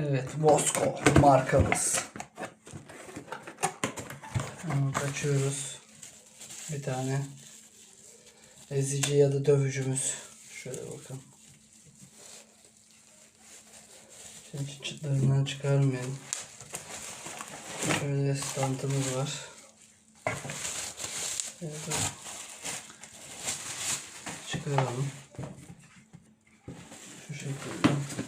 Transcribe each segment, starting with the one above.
Evet, Vosko markamız. Hemen Açıyoruz. Bir tane ezici ya da dövücümüz. Şöyle bakın. Şimdi çıt çıtlarından çıkarmayalım. Şöyle stantımız var. Evet, çıkaralım. Şu şekilde.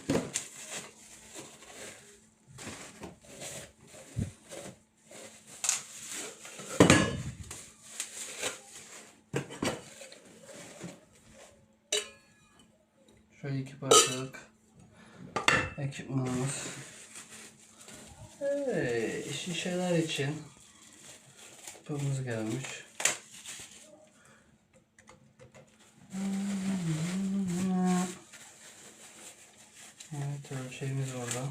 Şöyle iki parçalık ekipmanımız. Evet, şişeler için tüpümüz gelmiş. Evet, ölçeğimiz orada.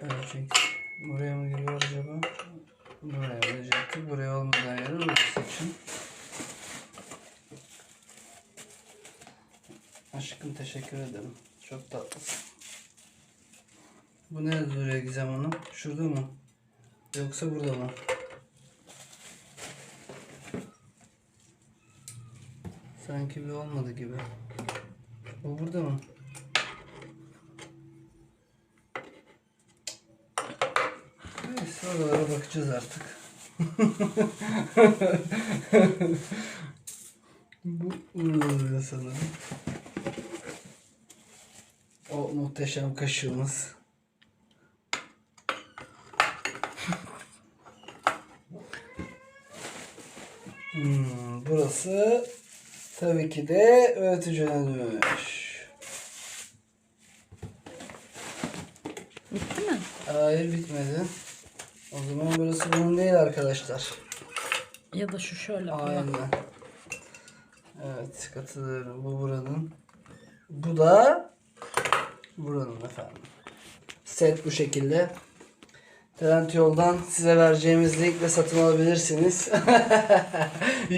Ölçek buraya mı giriyor acaba? Buraya gelecekti. Buraya olmadan yere burası için. Aşkım teşekkür ederim. Çok tatlısın. Bu nerede duruyor Gizem Hanım? Şurada mı? Yoksa burada mı? Sanki bir olmadı gibi. Bu burada mı? Neyse oralara bakacağız artık. Bu burada sanırım. O muhteşem kaşığımız. Hmm, burası tabii ki de öğütücüne dönmüş. Bitti mi? Hayır bitmedi. O zaman burası bunun değil arkadaşlar. Ya da şu şöyle Aynen. Evet katılıyorum. Bu buranın. Bu da buranın efendim. Set bu şekilde. Trend yoldan size vereceğimiz linkle satın alabilirsiniz.